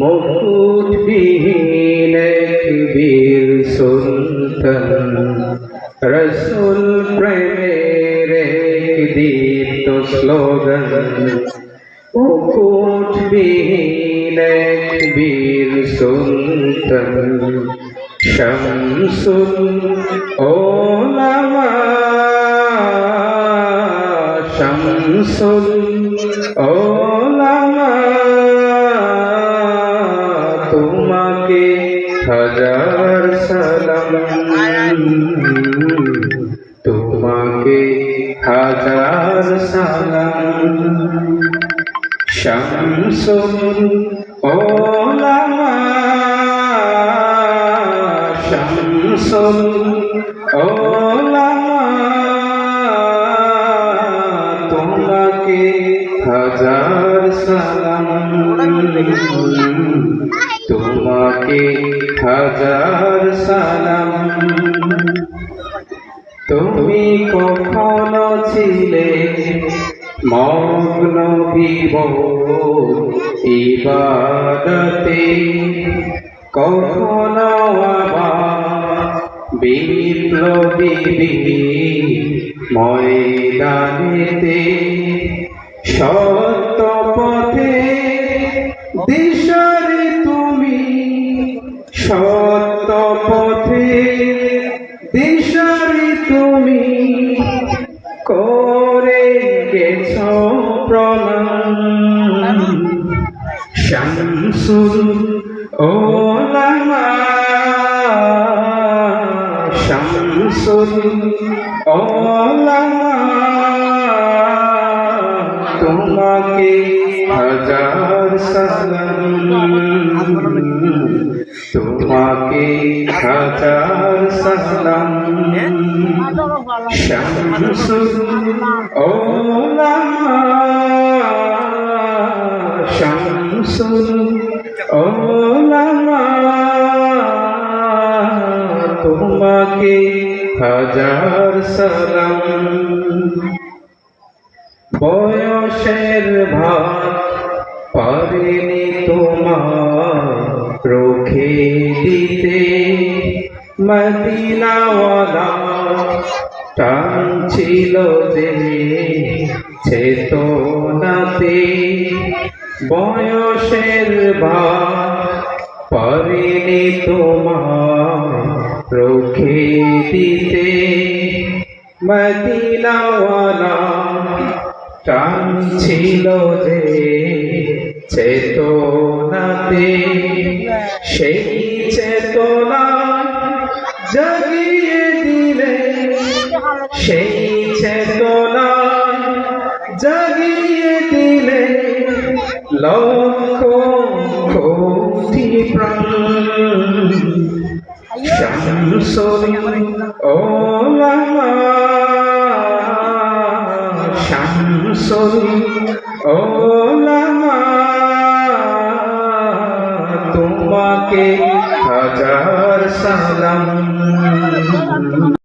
মুকুটবিহীন এক বীর সুলতান। রসুল প্রেমের দীপ্ত স্লোগান। মুকুটবিহীন এক বীর সুলতান। শামসুল ওলামা। শামসুল ওলামা। হাজার সালাম তোমাকে হাজার সালাম শামসুল ওলামা শামসুল ওলামা তোমাকে হাজার সালাম তোমাকে হাজার সালাম। তুমি কখনো ছিলে মগ্ন ইবাদতে। কখনো আবার বিপ্লবী ময়দানেতে। সত্য প্রমাণ শামসুল ওলামা শামসুল ওলামা তোমাকে হাজার সালাম তোমাকে হাজার সালাম। শামসুল ওলামা শামসুল ওলামা তোমাকে হাজার সালাম। বয়সের ভাত পারেনি তোমার রোখে দিতে মদিনাওয়ালা টান ছিল যে চেতনাতে। বয়সের ভাত পারেনি তোমার রোখে দিতে। মদিনাওয়ালা টান ছিল যে চেতনাতে সেই চেতনা জাগিয়ে দিলে সেই চেতনা জাগিয়ে দিলে লক্ষ কোটি প্রাণ। শামসুল ওলামা শামসুল তোমাকে হাজার সালাম।